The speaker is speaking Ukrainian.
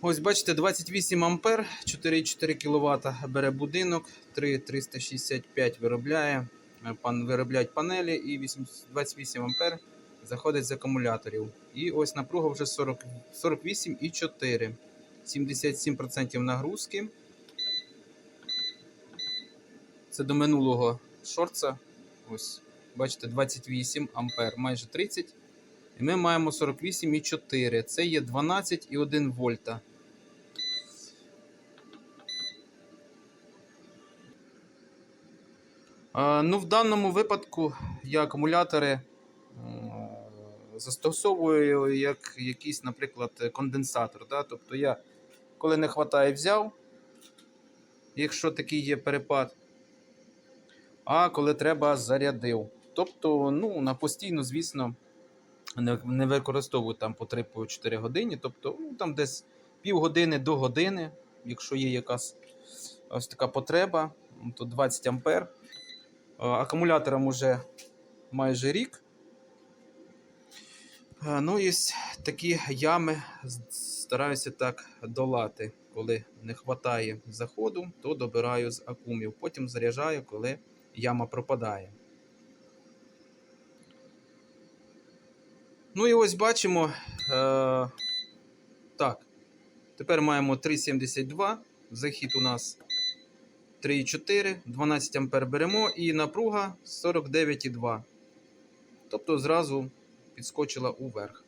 Ось бачите, 28 ампер, 4,4 кВт бере будинок, 3,365 виробляє. Е, виробляють панелі і 8 28 ампер заходить з акумуляторів. І ось напруга вже 48,4. 77% нагрузки. Це до минулого шорца. Ось, бачите, 28 ампер, майже 30. І ми маємо 48,4. Це є 12,1 вольта. Ну, в даному випадку я акумулятори е, застосовую як якийсь, наприклад, конденсатор. Да? Тобто я, коли не вистачає, взяв, якщо такий є перепад, а коли треба, зарядив. Тобто, ну, на постійно, звісно, не, не використовую там по 3-4 години, тобто ну, там десь півгодини до години, якщо є якась ось така потреба, то 20 ампер. Е, Акумуляторам уже майже рік. Е, Ну і такі ями стараюся так долати. Коли не вистачає заходу, то добираю з акумів. Потім заряджаю, коли яма пропадає. Ну і ось бачимо. Е, так. Тепер маємо 3,72. Захід у нас 3,4, 12 ампер беремо і напруга 49,2. Тобто зразу підскочила уверх.